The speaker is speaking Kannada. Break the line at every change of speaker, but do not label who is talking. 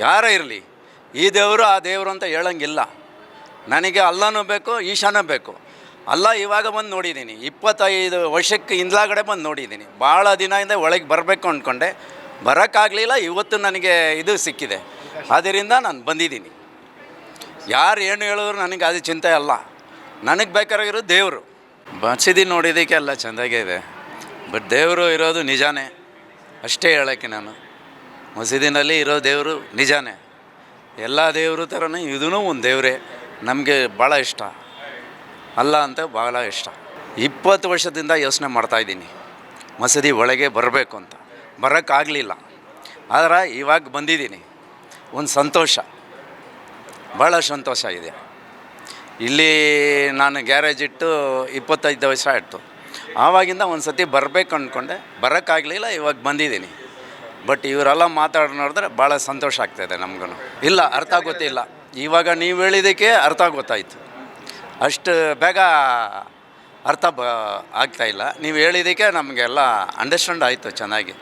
ಯಾರೇ ಇರಲಿ? ಈ ದೇವರು ಆ ದೇವರು ಅಂತ ಹೇಳಂಗಿಲ್ಲ. ನನಗೆ ಅಲ್ಲನೂ ಬೇಕು, ಈಶಾನೂ ಬೇಕು. ಅಲ್ಲ, ಇವಾಗ ಬಂದು ನೋಡಿದ್ದೀನಿ. ಇಪ್ಪತ್ತೈದು ವರ್ಷಕ್ಕೆ ಹಿಂದ್ಲಾಗಡೆ ಬಂದು ನೋಡಿದ್ದೀನಿ. ಭಾಳ ದಿನದಿಂದ ಒಳಗೆ ಬರಬೇಕು ಅಂದ್ಕೊಂಡೆ. ಬರೋಕ್ಕಾಗಲಿಲ್ಲ, ಇವತ್ತು ನನಗೆ ಇದು ಸಿಕ್ಕಿದೆ. ಆದ್ದರಿಂದ ನಾನು ಬಂದಿದ್ದೀನಿ. ಯಾರು ಏನು ಹೇಳಿದ್ರು ನನಗೆ ಅದು ಚಿಂತೆ ಅಲ್ಲ. ನನಗೆ ಬೇಕಾಗಿರೋ ದೇವರು. ಮಸೀದಿ ನೋಡಿದ್ದಕ್ಕೆ ಎಲ್ಲ ಚೆಂದಾಗೇ ಇದೆ. ಬಟ್ ದೇವರು ಇರೋದು ನಿಜಾನೇ. ಅಷ್ಟೇ ಹೇಳೋಕ್ಕೆ ನಾನು. ಮಸೀದಿನಲ್ಲಿ ಇರೋ ದೇವರು ನಿಜಾನೇ. ಎಲ್ಲ ದೇವರು ಥರನೇ ಇದೂ ಒಂದು ದೇವರೇ. ನಮಗೆ ಭಾಳ ಇಷ್ಟ. ಅಲ್ಲ ಅಂತ ಭಾಳ ಇಷ್ಟ. ಇಪ್ಪತ್ತು ವರ್ಷದಿಂದ ಯೋಚನೆ ಮಾಡ್ತಾಯಿದ್ದೀನಿ ಮಸೀದಿ ಒಳಗೆ ಬರಬೇಕು ಅಂತ. ಬರೋಕ್ಕಾಗಲಿಲ್ಲ ಆದರೆ ಇವಾಗ ಬಂದಿದ್ದೀನಿ. ಒಂದು ಸಂತೋಷ. ಭಾಳ ಸಂತೋಷ ಇದೆ. ಇಲ್ಲಿ ನಾನು ಗ್ಯಾರೇಜ್ ಇಟ್ಟು ಇಪ್ಪತ್ತೈದು ವರ್ಷ ಆಯಿತು. ಆವಾಗಿಂದ ಒಂದು ಸತಿ ಬರಬೇಕು ಅಂದ್ಕೊಂಡೆ ಬರೋಕ್ಕಾಗಲಿಲ್ಲ ಇವಾಗ ಬಂದಿದ್ದೀನಿ. ಬಟ್ ಇವರೆಲ್ಲ ಮಾತಾಡಿ ನೋಡಿದ್ರೆ ಭಾಳ ಸಂತೋಷ ಆಗ್ತಾಯಿದೆ ನಮಗೂ ಇಲ್ಲ, ಅರ್ಥ ಗೊತ್ತಿಲ್ಲ. ಇವಾಗ ನೀವು ಹೇಳಿದ್ದಕ್ಕೆ ಅರ್ಥ ಗೊತ್ತಾಯಿತು. ಅಷ್ಟು ಬೇಗ ಅರ್ಥ ಬ ಆಗ್ತಾಯಿಲ್ಲ ನೀವು ಹೇಳಿದ್ದಕ್ಕೆ ನಮಗೆಲ್ಲ ಅಂಡರ್ಸ್ಟ್ಯಾಂಡ್ ಆಯಿತು ಚೆನ್ನಾಗಿ.